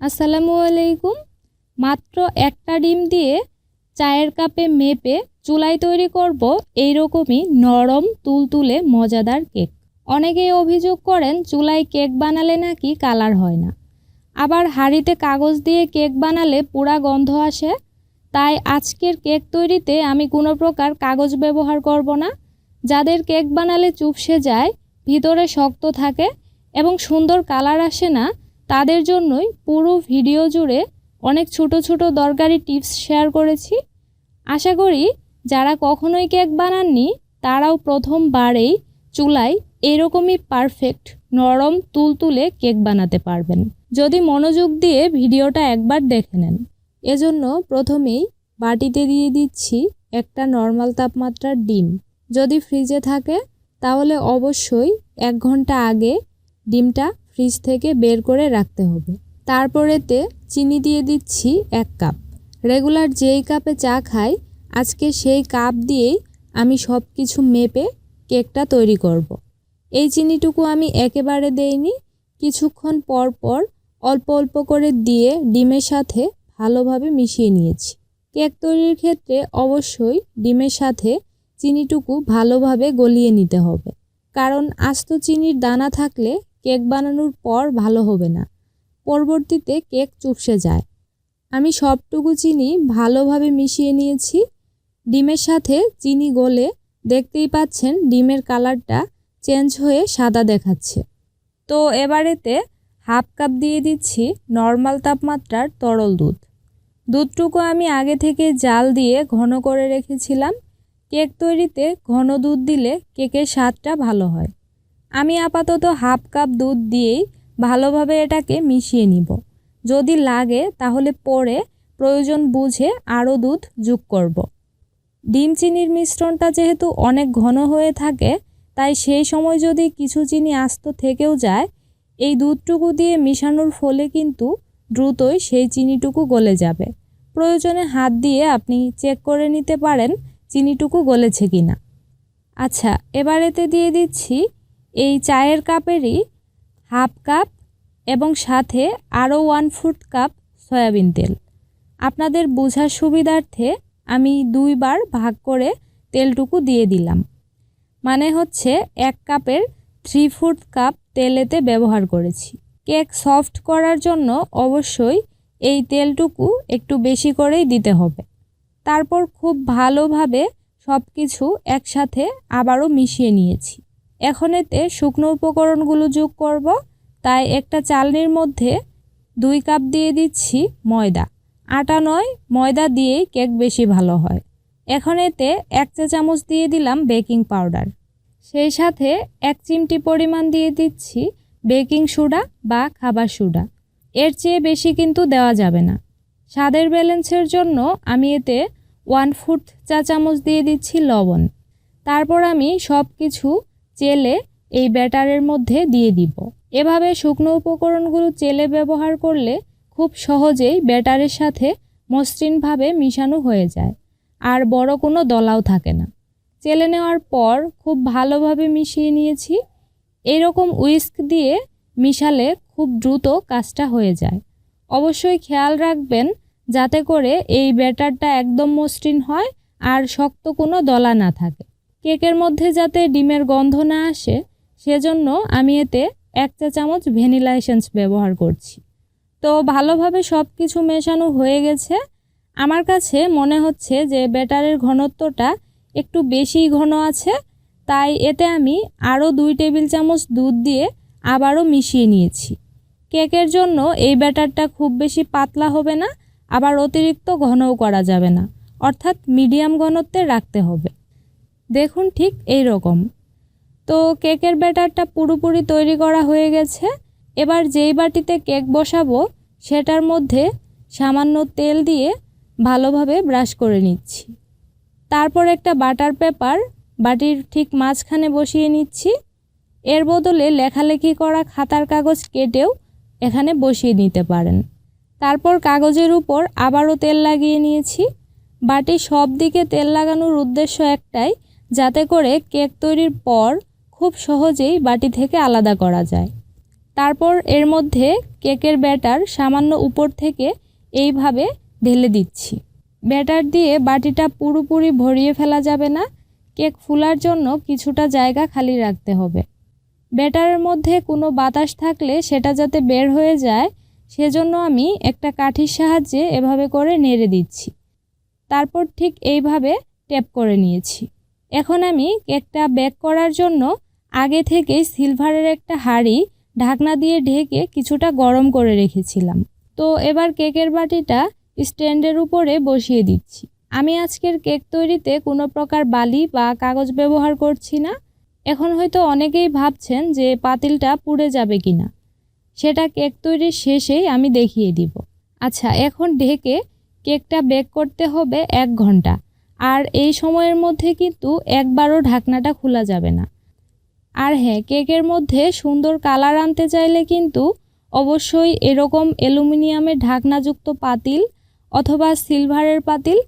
আসসালামু আলাইকুম। মাত্র একটা ডিম দিয়ে চায়ের কাপে মেপে চুলায় তৈরি করব এইরকমই নরম, তুলতুলে, মজাদার কেক। অনেকেই অভিযোগ করেন, চুলায় কেক বানালে নাকি কালার হয় না। আবার হাঁড়িতে কাগজ দিয়ে কেক বানালে পুরা গন্ধ আসে। তাই আজকের কেক তৈরিতে আমি কোনো প্রকার কাগজ ব্যবহার করব না। যাদের কেক বানালে চুপসে যায়, ভিতরে শক্ত থাকে এবং সুন্দর কালার আসে না তাদের জন্যই পুরো ভিডিও জুড়ে অনেক ছোট ছোট দরকারি টিপস শেয়ার করেছি। আশা করি যারা কখনোই কেক বানাননি, তারাও প্রথমবারেই চুলায় এরকমই পারফেক্ট নরম তুলতুলে কেক বানাতে পারবেন। যদি মনোযোগ দিয়ে ভিডিওটা একবার দেখে নেন। এজন্য প্রথমেই বাটিতে দিয়ে দিচ্ছি একটা নর্মাল তাপমাত্রার ডিম। যদি ফ্রিজে থাকে, তাহলে অবশ্যই এক ঘণ্টা আগে ডিমটা ফ্রিজ থেকে বের করে রাখতে হবে। তারপরেতে চিনি দিয়ে দিচ্ছি এক কাপ। রেগুলার যেই কাপে চা খাই, আজকে সেই কাপ দিয়েই আমি সব কিছু মেপে কেকটা তৈরি করব। এই চিনিটুকু আমি একেবারে দেইনি। কিছুক্ষণ পর পর অল্প অল্প করে দিয়ে ডিমের সাথে ভালোভাবে মিশিয়ে নিয়েছি। কেক তৈরির ক্ষেত্রে অবশ্যই ডিমের সাথে চিনিটুকু ভালোভাবে গলিয়ে নিতে হবে। কারণ আস্ত চিনির দানা থাকলে কেক বানানোর পর ভালো হবে না। পরবর্তীতে কেক চুপসে যায়। আমি সবটুকু চিনি ভালোভাবে মিশিয়ে নিয়েছি। ডিমের সাথে চিনি গলে দেখতেই পাচ্ছেন ডিমের কালারটা চেঞ্জ হয়ে সাদা দেখাচ্ছে। তো এবারেতে হাফ কাপ দিয়ে দিচ্ছি নর্মাল তাপমাত্রার তরল দুধ। দুধটুকু আমি আগে থেকে জাল দিয়ে ঘন করে রেখেছিলাম। কেক তৈরিতে ঘন দুধ দিলে কেকের স্বাদটা ভালো হয়। আমি আপাতত হাফ কাপ দুধ দিয়েই ভালোভাবে এটাকে মিশিয়ে নিব। যদি লাগে, তাহলে পরে প্রয়োজন বুঝে আরও দুধ যোগ করব। ডিম চিনির মিশ্রণটা যেহেতু অনেক ঘন হয়ে থাকে, তাই সেই সময় যদি কিছু চিনি আস্ত থেকেও যায়, এই দুধটুকু দিয়ে মিশানোর ফলে কিন্তু দ্রুতই সেই চিনিটুকু গলে যাবে। প্রয়োজনে হাত দিয়ে আপনি চেক করে নিতে পারেন চিনিটুকু গলেছে কি না আচ্ছা এবার এতে দিয়ে দিচ্ছি এই চায়ের কাপেরই হাফ কাপ এবং সাথে আরও ওয়ান ফুট কাপ সয়াবিন তেল। আপনাদের বোঝার সুবিধার্থে আমি দুইবার ভাগ করে তেলটুকু দিয়ে দিলাম। মানে হচ্ছে এক কাপের থ্রি ফুট কাপ তেলেতে ব্যবহার করেছি। কেক সফট করার জন্য অবশ্যই এই তেলটুকু একটু বেশি করেই দিতে হবে। তারপর খুব ভালোভাবে সব কিছু একসাথে আবারও মিশিয়ে নিয়েছি। এখন এতে শুকনো উপকরণগুলো যোগ করব। তাই একটা চালনির মধ্যে দুই কাপ দিয়ে দিচ্ছি ময়দা। আটা নয়, ময়দা দিয়েই কেক বেশি ভালো হয়। এখন এতে এক চা চামচ দিয়ে দিলাম বেকিং পাউডার। সেই সাথে এক চিমটি পরিমাণ দিয়ে দিচ্ছি বেকিং সোডা বা খাবার সোডা। এর চেয়ে বেশি কিন্তু দেওয়া যাবে না। স্বাদের ব্যালেন্সের জন্য আমি এতে ওয়ান ফুট চা চামচ দিয়ে দিচ্ছি লবণ। তারপর আমি সব কিছু চেলে এই ব্যাটারের মধ্যে দিয়ে দিব। এভাবে শুকনো উপকরণগুলো চেলে ব্যবহার করলে খুব সহজেই ব্যাটারের সাথে মসৃণভাবে মিশানো হয়ে যায়, আর বড় কোনো দলাও থাকে না। চেলে নেওয়ার পর খুব ভালোভাবে মিশিয়ে নিয়েছি। এরকম উইস্ক দিয়ে মিশালে খুব দ্রুত কাজটা হয়ে যায়। অবশ্যই খেয়াল রাখবেন যাতে করে এই ব্যাটারটা একদম মসৃণ হয় আর শক্ত কোনো দলা না থাকে। কেকের মধ্যে যাতে ডিমের গন্ধ না আসে, সেজন্য আমি এতে এক চা চামচ ভ্যানিলা এসেন্স ব্যবহার করছি। তো ভালোভাবে সব কিছু মেশানো হয়ে গেছে। আমার কাছে মনে হচ্ছে যে ব্যাটারের ঘনত্বটা একটু বেশি ঘন আছে, তাই এতে আমি আরও দুই টেবিল চামচ দুধ দিয়ে আবারও মিশিয়ে নিয়েছি। কেকের জন্য এই ব্যাটারটা খুব বেশি পাতলা হবে না, আবার অতিরিক্ত ঘনও করা যাবে না, অর্থাৎ মিডিয়াম ঘনত্বে রাখতে হবে। দেখুন ঠিক এই রকম। তো কেকের ব্যাটারটা পুরোপুরি তৈরি করা হয়ে গেছে। এবার যেই বাটিতে কেক বসাবো, সেটার মধ্যে সামান্য তেল দিয়ে ভালোভাবে ব্রাশ করে নিচ্ছি। তারপর একটা বাটার পেপার বাটির ঠিক মাঝখানে বসিয়ে নিচ্ছি। এর বদলে লেখালেখি করা খাতার কাগজ কেটেও এখানে বসিয়ে নিতে পারেন। তারপর কাগজের উপর আবারও তেল লাগিয়ে নিয়েছি। বাটি সব দিকে তেল লাগানোর উদ্দেশ্য একটাই যাতে করে কেক তৈরির পর খুব সহজেই বাটি থেকে আলাদা করা যায়। তারপর এর মধ্যে কেকের ব্যাটার সামান্য উপর থেকে এইভাবে ঢেলে দিচ্ছি। ব্যাটার দিয়ে বাটিটা পুরোপুরি ভরিয়ে ফেলা যাবে না। কেক ফুলার জন্য কিছুটা জায়গা খালি রাখতে হবে। ব্যাটারের মধ্যে কোনো বাতাস থাকলে সেটা যাতে বের হয়ে যায়, সেজন্য আমি একটা কাঠির সাহায্যে এভাবে করে নেড়ে দিচ্ছি। তারপর ঠিক এইভাবে ট্যাপ করে নিয়েছি। এখন আমি কেকটা বেক করার জন্য আগে থেকে সিলভারের একটা হাঁড়ি ঢাকনা দিয়ে ঢেকে কিছুটা গরম করে রেখেছিলাম। তো এবার কেকের বাটিটা স্ট্যান্ডের উপরে বসিয়ে দিচ্ছি। আমি আজকের কেক তৈরিতে কোনো প্রকার বালি বা কাগজ ব্যবহার করছি না। এখন হয়তো অনেকেই ভাবছেন যে পাতিলটা পুড়ে যাবে কি না সেটা কেক তৈরির শেষেই আমি দেখিয়ে দিব। আচ্ছা এখন ঢেকে কেকটা বেক করতে হবে এক ঘণ্টা। আর এই সময়ের মধ্যে কিন্তু একবারও ঢাকনাটা খোলা যাবে না। আর হ্যাঁ কেকের মধ্যে সুন্দর কালার আনতে চাইলে কিন্তু অবশ্যই এরকম অ্যালুমিনিয়ামের ঢাকনাযুক্ত পাতিল অথবা সিলভারের পাতিল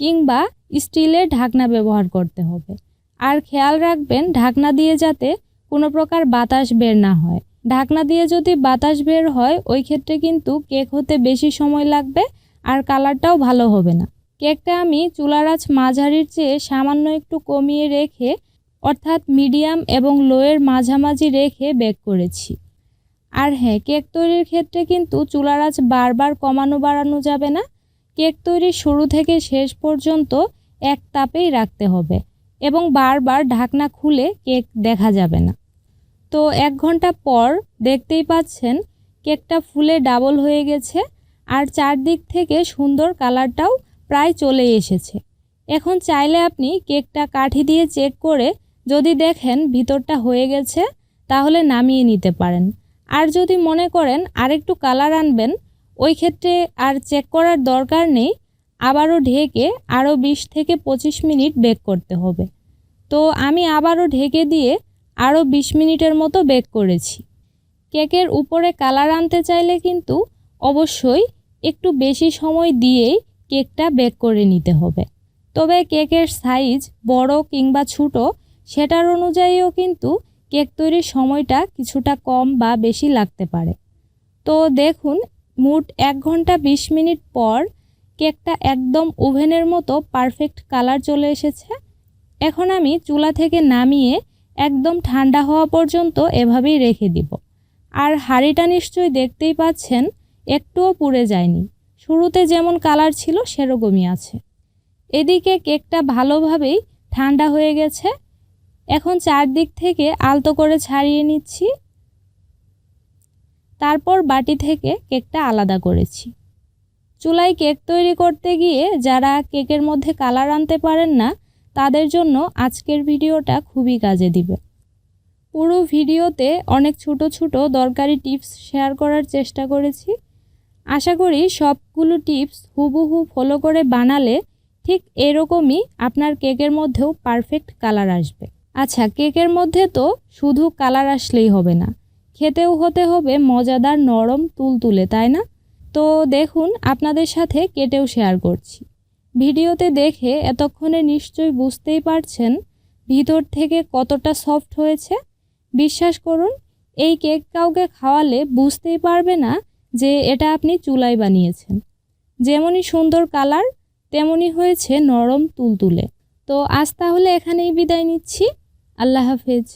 কিংবা স্টিলের ঢাকনা ব্যবহার করতে হবে। আর খেয়াল রাখবেন, ঢাকনা দিয়ে যাতে কোনো প্রকার বাতাস বের না হয়। ঢাকনা দিয়ে যদি বাতাস বের হয়, ওই ক্ষেত্রে কিন্তু কেক হতে বেশি সময় লাগবে আর কালারটাও ভালো হবে না। কেকটা আমি চুলার আঁচ মাঝারির চেয়ে সামান্য একটু কমিয়ে রেখে, অর্থাৎ মিডিয়াম এবং লোয়ের মাঝামাঝি রেখে বেক করেছি। আর হ্যাঁ কেক তৈরির ক্ষেত্রে কিন্তু চুলার আঁচ বারবার কমানো বাড়ানো যাবে না। কেক তৈরির শুরু থেকে শেষ পর্যন্ত এক তাপেই রাখতে হবে এবং বারবার ঢাকনা খুলে কেক দেখা যাবে না। তো এক ঘণ্টা পর দেখতেই পাচ্ছেন কেকটা ফুলে ডাবল হয়ে গেছে, আর চারদিক থেকে সুন্দর কালারটাও প্রায় চলে এসেছে। এখন চাইলে আপনি কেকটা কাঠি দিয়ে চেক করে যদি দেখেন ভিতরটা হয়ে গেছে, তাহলে নামিয়ে নিতে পারেন। আর যদি মনে করেন আরেকটু কালার আনবেন, ওই ক্ষেত্রে আর চেক করার দরকার নেই, আবারও ঢেকে আরও বিশ থেকে পঁচিশ মিনিট বেক করতে হবে। তো আমি আবারও ঢেকে দিয়ে আরও বিশ মিনিটের মতো বেক করেছি। কেকের উপরে কালার আনতে চাইলে কিন্তু অবশ্যই একটু বেশি সময় দিয়েই কেকটা বেক করে নিতে হবে। তবে কেকের সাইজ বড় কিংবা ছোটো, সেটার অনুযায়ীও কিন্তু কেক তৈরির সময়টা কিছুটা কম বা বেশি লাগতে পারে। তো দেখুন, মোট এক ঘণ্টা বিশ মিনিট পর কেকটা একদম ওভেনের মতো পারফেক্ট কালার চলে এসেছে। এখন আমি চুলা থেকে নামিয়ে একদম ঠান্ডা হওয়া পর্যন্ত এভাবেই রেখে দিব। আর হাঁড়িটা নিশ্চয়ই দেখতেই পাচ্ছেন, একটুও পুড়ে যায়নি। শুরুতে যেমন কালার ছিল, সেরকমই আছে। এদিকে কেকটা ভালোভাবেই ঠান্ডা হয়ে গেছে। এখন চারদিক থেকে আলতো করে ছাড়িয়ে নিচ্ছি। তারপর বাটি থেকে কেকটা আলাদা করেছি। চুলায় কেক তৈরি করতে গিয়ে যারা কেকের মধ্যে কালার আনতে পারেন না, তাদের জন্য আজকের ভিডিওটা খুবই কাজে দিবে। পুরো ভিডিওতে অনেক ছোট ছোট দরকারি টিপস শেয়ার করার চেষ্টা করেছি। আশা করি সবগুলো টিপস হুবহু ফলো করে বানালে ঠিক এরকমই আপনার কেকের মধ্যেও পারফেক্ট কালার আসবে। আচ্ছা কেকের মধ্যে তো শুধু কালার আসলেই হবে না, খেতেও হতে হবে মজাদার নরম তুলতুলে, তাই না? তো দেখুন, আপনাদের সাথে কেটেও শেয়ার করছি। ভিডিওতে দেখে এতক্ষণে নিশ্চয়ই বুঝতেই পারছেন ভিতর থেকে কতটা সফট হয়েছে। বিশ্বাস করুন, এই কেক কাউকে খাওয়ালে বুঝতেই পারবে না যে এটা আপনি চুলায় বানিয়েছেন। যেমনই সুন্দর কালার, তেমনই হয়েছে নরম তুলতুলে। তো আজ তাহলে এখানেই বিদায় নিচ্ছি। আল্লাহ হাফেজ।